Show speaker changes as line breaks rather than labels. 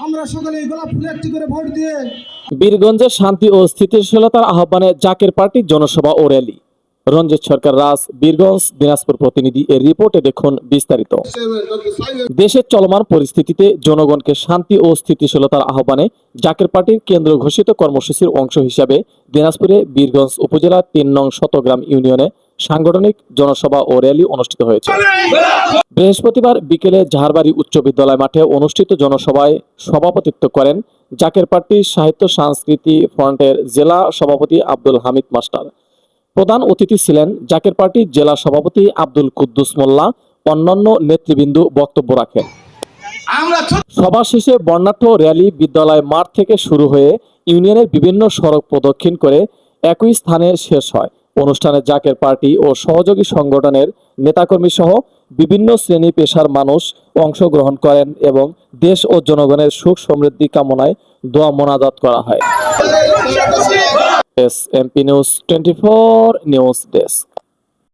আমরা সকলে গোলাপ ফুলে একটি করে ভোট দিয়ে
বীরগঞ্জে শান্তি ও স্থিতিশীলতার আহ্বানে জাকের পার্টির জনসভা ও র্যালি। রঞ্জিত সরকার, রাজ, বীরগঞ্জ, দিনাজপুর প্রতিনিধি এর রিপোর্টে দেখুন বিস্তারিত। দেশের চলমান পরিস্থিতিতে জনগণকে শান্তি ও স্থিতিশীলতার আহ্বানে জাকের পার্টির কেন্দ্র ঘোষিত কর্মসূচির অংশ হিসাবে দিনাজপুরে বীরগঞ্জ উপজেলার তিন নং শতগ্রাম ইউনিয়নে সাংগঠনিক জনসভা ও র্যালি অনুষ্ঠিত হয়েছে। বৃহস্পতিবার বিকেলে ঝাড়বাড়ি উচ্চ বিদ্যালয় মাঠে অনুষ্ঠিত জনসভায় সভাপতিত্ব করেন জাকের পার্টির সাহিত্য সংস্কৃতি ফ্রন্টের জেলা সভাপতি আব্দুল হামিদ মাস্টার। প্রধান অতিথি ছিলেন জাকের পার্টির জেলা সভাপতি আব্দুল কুদ্দুস মোল্লা অন্যান্য নেতৃবৃন্দ বক্তব্য রাখেন। সভা শেষে বর্ণাঢ্য র্যালি বিদ্যালয় মাঠ থেকে শুরু হয়ে ইউনিয়নের বিভিন্ন সড়ক প্রদক্ষিণ করে একই স্থানে শেষ হয়। অনুষ্ঠানে জাকের পার্টি ও সহযোগী সংগঠনের নেতাকর্মী সহ বিভিন্ন শ্রেণি পেশার মানুষ অংশগ্রহণ করেন এবং দেশ ও জনগণের সুখ সমৃদ্ধি কামনায় দোয়া মোনাজাত করা হয়। S MP news twenty four news desk.